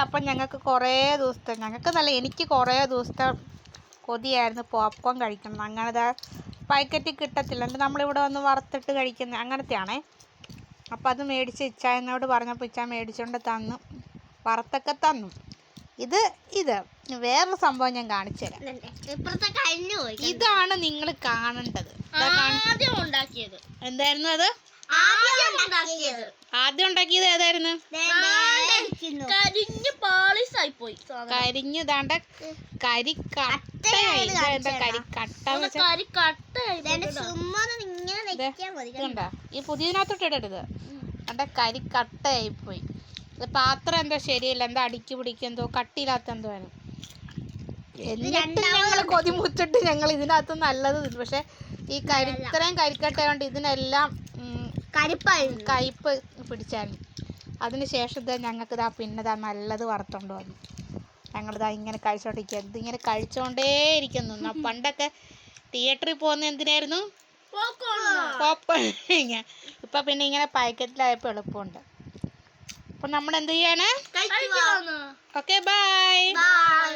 അപ്പം ഞങ്ങൾക്ക് കുറേ ദിവസത്തെ ഞങ്ങൾക്ക് നല്ല എനിക്ക് കുറേ ദിവസത്തെ കൊതിയായിരുന്നു പോപ്കോൺ കഴിക്കണം. അങ്ങനത്തെ പാക്കറ്റ് കിട്ടത്തില്ല. എന്നിട്ട് നമ്മളിവിടെ വന്ന് വറുത്തിട്ട് കഴിക്കുന്ന അങ്ങനത്തെയാണേ. അപ്പം അത് മേടിച്ച് ഇച്ചായനോട് പറഞ്ഞപ്പോൾ ഇച്ചാൻ മേടിച്ചുകൊണ്ട് തന്നു. വറുത്തൊക്കെ തന്നു. ഇത് ഇത്. വേറൊരു സംഭവം ഞാൻ കാണിച്ചു തരാം. ഇതാണ് നിങ്ങൾ കാണേണ്ടത്. എന്തായിരുന്നു അത്? ആദ്യം ഉണ്ടാക്കിയത്. ഏതായിരുന്നു? പോയി. കരിഞ്ഞ് ദാണ്ട കരിക്കട്ടയായി കരിക്കട്ട കട്ടയായി ഈ പുതിയതിനകത്തോട്ട് ഇടരുത്. കരി കരിക്കട്ടയായി പോയി പാത്രം എന്തോ ശരിയല്ല. എന്താ അടിക്ക് പിടിക്കെന്തോ എന്തോ കട്ടിയില്ലാത്ത എന്തോ ആണ്. എന്നിട്ട് ഞങ്ങൾ കൊതിമുച്ചിട്ട് ഞങ്ങൾ ഇതിനകത്ത് നല്ലത് പക്ഷെ ഈ കരി ഇത്രയും കരിക്കട്ടയുണ്ട് ഇതിനെല്ലാം കരിപ്പായി കയ്പ്പ് പിടിച്ചായിരുന്നു. അതിന് ശേഷം ഇതാ ഞങ്ങൾക്ക് ഇതാ പിന്നെ നല്ലത് വറുത്തോണ്ട് വന്നു. ഞങ്ങളിതാ ഇങ്ങനെ കഴിച്ചോണ്ടിരിക്കുക ഇതിങ്ങനെ കഴിച്ചോണ്ടേ ഇരിക്കുന്നു. പണ്ടൊക്കെ തിയേറ്ററിൽ പോകുന്ന എന്തിനായിരുന്നു? പോപ്കോൺ ഇപ്പൊ പിന്നെ ഇങ്ങനെ പാക്കറ്റിലായപ്പോൾ എളുപ്പമുണ്ട്. അപ്പൊ നമ്മൾ എന്ത് ചെയ്യാണ് ഓക്കെ ബൈ ബൈ